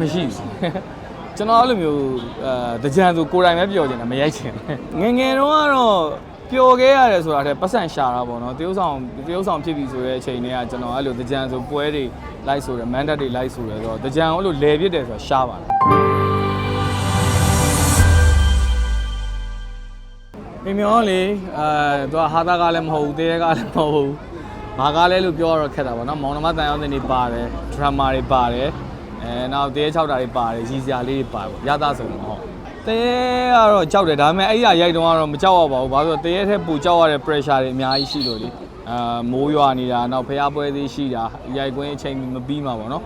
မရှိဘူးကျွန်တော်အဲ့လိုမျိုးအဲတကြံဆိုကိုယ်တိုင်ပဲပြောချင်တယ်မရိုက်ချင်ဘူးငယ်ငယ်တော့ကတော့ပျော်ခဲ့ရတယ်ဆိုတာတည်းပတ်စံရှာတာပေါ့နော်တရုပ်ဆောင်တရုပ်ဆောင်ဖြစ်ပြီဆိုတဲ့အချိန်တွေကကျွန်တော်အဲ့လိုတကြံဆိုပွဲတွေလိုက်ဆိုတယ်မန်ဒတ်တွေလိုက်ဆိုတယ်ဆိုတော့တကြံအဲ့လိုလဲပြစ်တယ်ဆိုတာရှားပါတယ်မိမျောလေအဲသူကဟာတာကလည်းမဟုတ်ဘူးတဲကလည်းမဟုတ်ဘူးဘာကလဲလို့ပြောရတော့ခက်တာပေါ့နော်မောင်နှမတန်ရောက်တဲ့နေပါတယ်ဒရမာတွေပါတယ် အဲနောက်တဲ6တာတွေပါတယ်ရီစရာလေးတွေပါတယ်ပေါ့ရသဆုံးတော့ဟုတ်တဲကတော့ကြောက်တယ်ဒါပေမဲ့အဲ့ရရိုက်တုံးကတော့မကြောက်ရပါဘူးဘာလို့လဲတဲရဲ့ထက်ပူကြောက်ရတဲ့ pressure တွေအများကြီးရှိလို့လေအာမိုးရွာနေတာနောက်ဖျားပွဲသေးရှိတာရိုက်ကွင်းအချိန်မပြီးမှာပေါ့နော်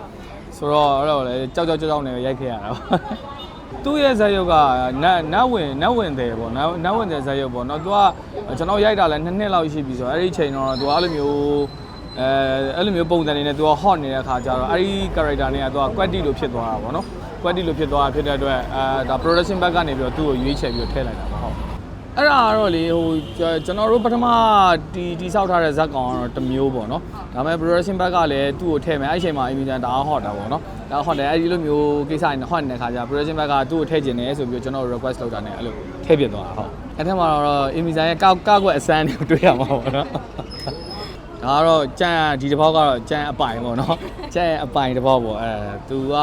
ဆိုတော့အဲ့တော့လေကြောက်ကြောက်ကြောက်ကြောက်နေရိုက်ခဲ့ရတာပေါ့သူ့ရဲ့ဇာတ်ရုပ်ကနတ်နတ်ဝင်နတ်ဝင်တယ်ပေါ့နတ်နတ်ဝင်တယ်ဇာတ်ရုပ်ပေါ့နော်သူကကျွန်တော်ရိုက်တာလဲနှစ်နှစ်လောက်ရှိပြီဆိုတော့အဲ့ဒီချိန်တော့သူကအဲ့လိုမျိုး အဲအဲ့လိုမျိုးပုံစံနေနဲ့သူက hot နေတဲ့ခါကျတော့အဲ့ဒီ character နဲ့ကသူက quality လို့ဖြစ်သွားတာပေါ့နော် quality လို့ဖြစ်သွားတာဖြစ်တဲ့အတွက်အဲဒါ production back ကနေပြီးတော့သူ့ကိုရွေးချယ်ပြီးတော့ထည့်လိုက်တာပေါ့ဟုတ်အဲ့ဒါကတော့လေဟိုကျွန်တော်တို့ပထမတီတီဆောက်ထားတဲ့ဇက်ကောင်ကတော့တစ်မျိုးပေါ့နော်ဒါပေမဲ့ production back ကလည်းသူ့ကိုထည့်မယ်အဲ့ဒီချိန်မှာ immediate ဒါ hot တာပေါ့နော်ဒါ hot တယ်အဲ့ဒီလိုမျိုးကိစ္စတွေ hot နေတဲ့ခါကျ production back ကသူ့ကိုထည့်ကျင်တယ်ဆိုပြီးတော့ကျွန်တော် request လုပ်တာနဲ့အဲ့လိုထည့်ပြသွားတာဟုတ်အဲ့ထက်မှာတော့ immediate ရဲ့ကောက်ကောက်ွက်အစမ်းတွေကိုတွေ့ရမှာပေါ့နော် ဒါကတော့ကြံဒီတစ်ပေါက်ကတော့ကြံအပိုင်ပေါ့နော်ကြံအပိုင်တစ်ပေါက်ပေါ့အဲသူက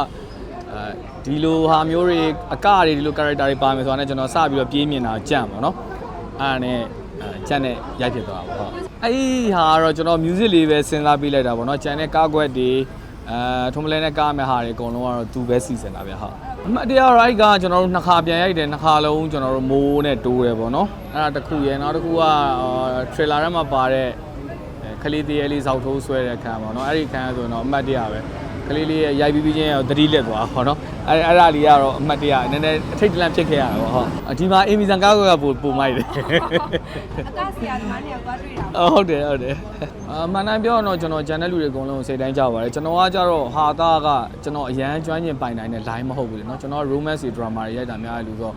အဲဒီလိုဟာမျိုးတွေအကတွေဒီလို character တွေပါမယ်ဆိုတာနဲ့ကျွန်တော်စပြီးတော့ပြေးမြင်တာကြံပေါ့နော်အဲ့ဒါနဲ့အဲကြံနဲ့ရိုက်ဖြစ်သွားတာပေါ့ဟုတ်အဲ့ဒီဟာကတော့ကျွန်တော် music လေးပဲစဉ်းစားပေးလိုက်တာပေါ့နော်ကြံတဲ့ကားကွက်တွေအဲထုံးမလဲနဲ့ကားမဲ့ဟာတွေအကုန်လုံးကတော့သူပဲစီစဉ်တာဗျဟုတ်အမှတ်တရ right ကကျွန်တော်တို့နှစ်ခါပြန်ရိုက်တယ်နှစ်ခါလုံးကျွန်တော်တို့မိုးနဲ့တိုးတယ်ပေါ့နော်အဲ့ဒါတစ်ခုရယ်နောက်တစ်ခုက trailer ထဲမှာပါတဲ့အဲက လေးသေးလေးဇောက်ထိုးဆွဲတဲ့ခံပေါ့နော်အဲ့ဒီခံဆိုတော့အမှတ်တရပဲကလေးလေးရိုက်ပြီးပြီးချင်းရောသတိလက်သွားဟောနော်အဲ့အဲ့ဒါလေးကတော့အမှတ်တရနည်းနည်းအထိတ်တလန့်ဖြစ်ခဲ့ရတာပေါ့ဟောဒီမှာအေမီဇန်ကားကပိုပိုမိုက်တယ်အကားဆရာဒီမှာနေရောက်သွားတွေ့တာဟုတ်တယ်ဟုတ်တယ်အမှန်တမ်းပြောတော့ကျွန်တော်ဂျန်တဲ့လူတွေအကုန်လုံးစိတ်တိုင်းကြပါတယ်ကျွန်တော်ကကြတော့ဟာသားကကျွန်တော်အရန်ကျွမ်းကျင်ပိုင်တိုင်းနဲ့ line မဟုတ်ဘူးလေနော်ကျွန်တော် romance တွေ drama တွေရိုက်တာများတယ်လို့ဆို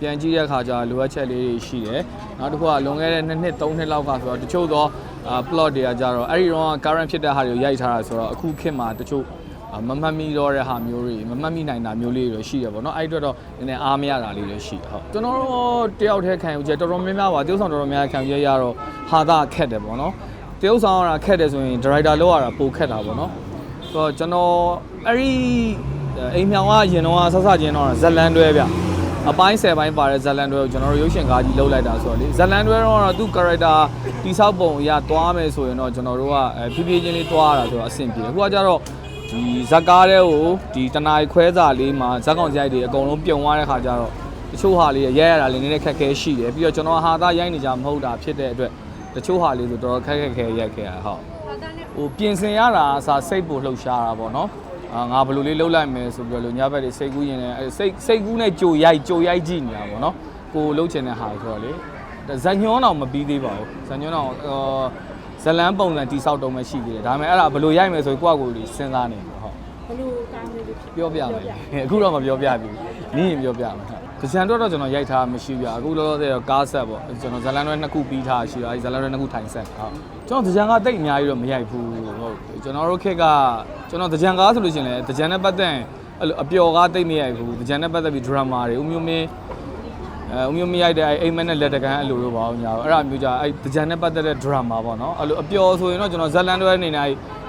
ပြန်ကြည့်တဲ့အခါကျလိုအပ်ချက်လေးတွေရှိတယ်နောက်တစ်ခုကလွန်ခဲ့တဲ့2နှစ်3နှစ်လောက်ကဆိုတော့တချို့သော plot တွေကကြတော့အဲ့ဒီတော့ current ဖြစ်တဲ့ဟာတွေကိုရိုက်ထားတာဆိုတော့အခုခေတ်မှာတချို့မမှတ်မိတော့တဲ့ဟာမျိုးတွေမမှတ်မိနိုင်တာမျိုးလေးတွေရှိတယ်ပေါ့နော်အဲ့ဒီတော့နည်းနည်းအားမရတာလေးတွေရှိဟုတ်ကျွန်တော်တို့တယောက်တည်းခံယူချက်တော်တော်များများပါတယောက်ဆောင်တော်တော်များများခံယူရရတော့ဟာသားခက်တယ်ပေါ့နော်တယောက်ဆောင်ရတာခက်တယ်ဆိုရင် director လောက်ရတာပိုခက်တာပေါ့နော်ဆိုတော့ကျွန်တော်အဲ့ဒီအိမ်မြောင်ကရင်တော့ဆဆချင်းတော့ဇက်လန်တွဲဗျ အပိုင်း10ပိုင်းပါတဲ့ဇက်လန်တွဲကိုကျွန်တော်တို့ရုပ်ရှင်ကားကြီးလှုပ်လိုက်တာဆိုတော့လေဇက်လန်တွဲတော့သူ့ character တိဆောက်ပုံအရသွားမယ်ဆိုရင်တော့ကျွန်တော်တို့ကဖြည်းဖြည်းချင်းလေးသွားရတာဆိုတော့အဆင်ပြေတယ်အခုကကြတော့ဒီဇက်ကားတဲ့ကိုဒီတနားခွဲစာလေးမှာဇက်ကောင်ကြိုက်တွေအကုန်လုံးပြုံသွားတဲ့ခါကျတော့တချို့ဟာလေးရဲရတာလေးနည်းနည်းခက်ခဲရှိတယ်ပြီးတော့ကျွန်တော်ဟာသားရိုက်နေကြမဟုတ်တာဖြစ်တဲ့အတွက်တချို့ဟာလေးဆိုတော်တော်ခက်ခက်ခဲရိုက်ခဲ့ရဟုတ်ဟာတာနဲ့ဟိုပြင်ဆင်ရတာအစားစိတ်ပိုလှုပ်ရှားတာပေါ့နော် အာငါဘယ်လိုလေးလှုပ်လိုက်မယ်ဆိုပြီးတော့လူညဘက်တွေစိတ်ကူးရင်လည်းအဲ့စိတ်စိတ်ကူးနဲ့ကြိုရိုက်ကြိုရိုက်ကြည့်နေတာပေါ့နော်ကိုလှုပ်ချင်တဲ့ဟာဆိုတော့လေဇညွန်းအောင်မပြီးသေးပါဘူးဇညွန်းအောင်အော်ဇလန်းပုံစံတိဆောက်တုံးပဲရှိသေးတယ်ဒါပေမဲ့အဲ့ဒါဘယ်လိုရိုက်မယ်ဆိုကိုယ့်အကိုယ်ကြီးစဉ်းစားနေတယ်ဟုတ်ဘလို့ကောင်းလေးတွေဖြစ်ပြောပြမယ်အခုတော့မပြောပြဘူးနင်းရင်ပြောပြမယ် ဟုတ်ကြံတော့တော့ကျွန်တော်ရိုက်ထားမရှိပြအခုလောလောဆယ်တော့ကားဆက်ပေါ့ကျွန်တော်ဇလန်တွဲနှစ်ခုပြီးထားရှိတော့အဲဒီဇလန်တွဲနှစ်ခုထိုင်ဆက်ဟုတ်ကျွန်တော်ကြံကတိတ်အများကြီးတော့မရိုက်ဘူးဟုတ်ကျွန်တော်တို့ခက်ကကျွန်တော်ကြံကားဆိုလို့ရှိရင်လည်းကြံနဲ့ပတ်သက်အဲ့လိုအပျော်ကားတိတ်မရိုက်ဘူးကြံနဲ့ပတ်သက်ပြီး drama တွေဥမျိုးမင်းအဲဥမျိုးမရိုက်တဲ့အိမ်မက်နဲ့လက်တကန်အဲ့လိုလိုပါအောင်ညာအဲ့ဒါမျိုးじゃအဲ့ကြံနဲ့ပတ်သက်တဲ့ drama ပေါ့နော်အဲ့လိုအပျော်ဆိုရင်တော့ကျွန်တော်ဇလန်တွဲနေနေ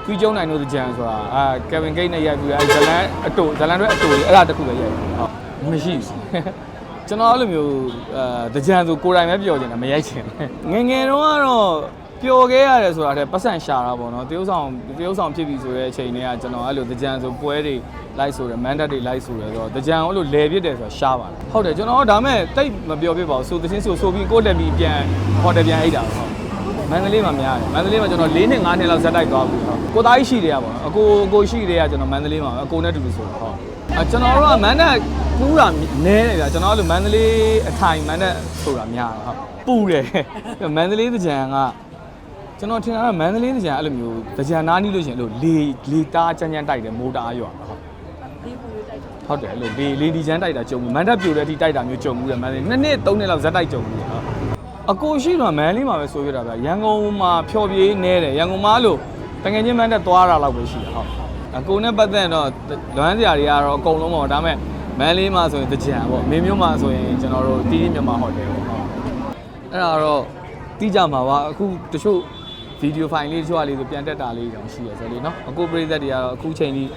ဖီကျုံနိုင်တို့ကြံဆိုတာအာကယ်ဗင်ဂိတ်နဲ့ရိုက်ပြီးအဲ့ဇလန်အတူဇလန်တွဲအတူအဲ့ဒါတခုပဲရိုက်ဟုတ် မရှိဘူးကျွန်တော်အဲ့လိုမျိုးအဲကြံဆိုကိုယ်တိုင်ပဲပျော်ချင်တယ်မရိုက်ချင်ငယ်ငယ်တော့ကတော့ပျော်ခဲ့ရတယ်ဆိုတာတဲ့ပတ်စံရှာတာပေါ့နော်တရုပ်ဆောင်တရုပ်ဆောင်ဖြစ်ပြီဆိုတဲ့အချိန်တွေကကျွန်တော်အဲ့လိုကြံဆိုပွဲတွေလိုက်ဆိုတယ်မန်ဒတ်တွေလိုက်ဆိုတယ်ဆိုတော့ကြံအဲ့လိုလဲပြစ်တယ်ဆိုတာရှားပါတယ်ဟုတ်တယ်ကျွန်တော်ဒါမဲ့တိတ်မပျော်ပြစ်ပါဘူးဆိုသချင်းဆိုဆိုပြီးကိုယ့်လက်ပြီးပြန်ဟိုတယ်ပြန်အိတ်တာဟုတ်မန္တလေးမှာများတယ်မန္တလေးမှာကျွန်တော်၄နှစ်၅နှစ်လောက်ဇက်တိုက်သွားပြီဟုတ်ကိုသားကြီးရှိတယ်ရပါတော့အကိုအကိုရှိတယ်ရကျွန်တော်မန္တလေးမှာအကိုနဲ့တူတူဆိုတော့ဟုတ် အကျွန်တော်တို့ကမန္တလေးပူးတာနဲတယ်ဗျာကျွန်တော်တို့မန္တလေးအထိုင်မန္တလေးဆိုတာများတယ်ဟုတ်ပူတယ်မန္တလေးကြံကကျွန်တော်ထင်တာကမန္တလေးကြံအဲ့လိုမျိုးကြံနားနီးလို့ရှရင်အဲ့လိုလေလေတားကြမ်းကြမ်းတိုက်တယ်မိုးတားရွာဟုတ်ဒီပူလေးတိုက်တာဟုတ်တယ်အဲ့လိုလေလေဒီချမ်းတိုက်တာကြုံဘူးမန်တပ်ပြိုတဲ့အထိတိုက်တာမျိုးကြုံဘူးတယ်မန္တလေးနှစ်နှစ်သုံးနှစ်လောက်ဇက်တိုက်ကြုံဘူးတယ်ဟုတ်အကိုရှိတော့မန္တလေးမှာပဲဆိုရတာဗျရန်ကုန်မှာဖျော်ပြေးနေတယ်ရန်ကုန်မှာအဲ့လိုတငယ်ချင်းမန်တပ်သွားတာလောက်ပဲရှိတယ်ဟုတ် အကိုနဲ့ပတ်သက်ရင်တော့လွမ်းစရာတွေကတော့အကုန်လုံးပေါ့ဒါပေမဲ့မန်လေးမှာဆိုရင်တကြံပေါ့မင်းမျိုးမှာဆိုရင်ကျွန်တော်တို့တီးတီးမြန်မာဟိုတယ်ပေါ့ဟုတ်အဲ့ဒါတော့တီးကြမှာပါအခုတချို့ဗီဒီယိုဖိုင်လေးတချို့အလေးဆိုပြန်တက်တာလေးတောင်ရှိရဆိုလေနော်အကိုပရိသတ်တွေကတော့အခုချိန်ကြီး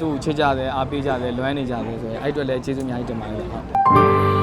သူ့ကိုချစ်ကြတယ်အားပေးကြတယ်လွမ်းနေကြတယ်ဆိုရင်အဲ့အတွက်လည်းကျေးဇူးအများကြီးတင်ပါတယ်ဟုတ်